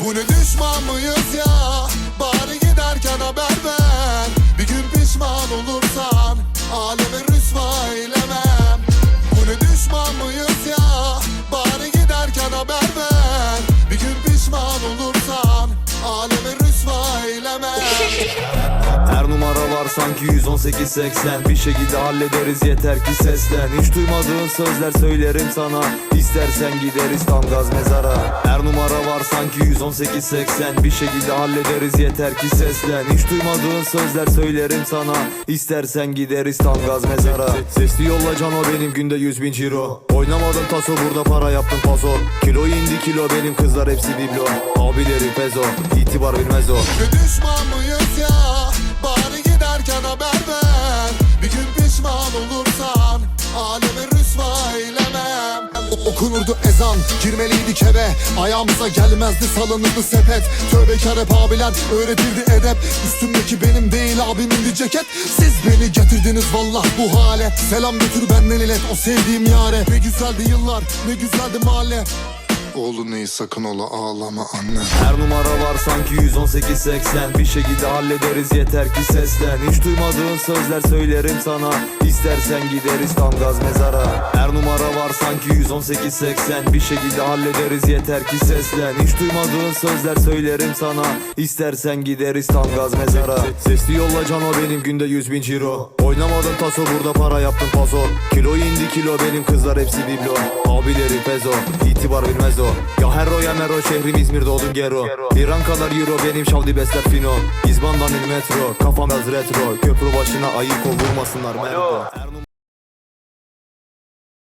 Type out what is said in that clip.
Bu ne düşman mıyız ya? Bari giderken haber ver. Bir gün pişman olursan Aleme rüsva eylemem. Bu ne düşman mıyız ya? Bari giderken haber ver. Bir gün pişman olursan Aleme rüsva eylemem Her numara var sanki 118-80 Bir şekilde hallederiz yeter ki seslen Hiç duymadığın sözler söylerim sana. İstersen gideriz tam gaz mezara. Her numara var sanki 118-80 Bir şekilde hallederiz yeter ki seslen Hiç duymadığın sözler söylerim sana. İstersen gideriz tam gaz mezara. Sesli yolla can o benim günde 100 bin ciro. Oynamadım taso burada para yaptım paso. Kilo indi kilo benim kızlar hepsi biblo. Abileri pezo itibar bilmez o. Düşman Okunurdu ezan girmeliydik eve Ayağımıza gelmezdi salınırdı sepet. Tövbekar hep abiler öğretirdi edep. Üstümdeki benim değil abimin ceket. Siz beni getirdiniz vallah bu hale. Selam götür benden ilet o sevdiğim yare. Ne güzeldi yıllar ne güzeldi mahalle Oğlum neyi sakın ola ağlama anne. Her numara var sanki 118-80 Bir şekilde hallederiz yeter ki seslen Hiç duymadığın sözler söylerim sana. İstersen gideriz tam gaz mezara. Her numara var sanki 118-80 Bir şekilde hallederiz yeter ki seslen Hiç duymadığın sözler söylerim sana. İstersen gideriz tam gaz mezara. Sesli yolla can o benim günde 100 bin ciro. Oynamadım taso burada para yaptım paso. Kilo indi kilo benim kızlar hepsi biblo. Abileri pezo itibar bilmez o Ya herro ya mero şehrim İzmir doğdum gero. Bir an kadar euro benim şavdi besler fino. İzbandan il metro kafam az retro. Köprü başına ayık ol vurmasınlar merdo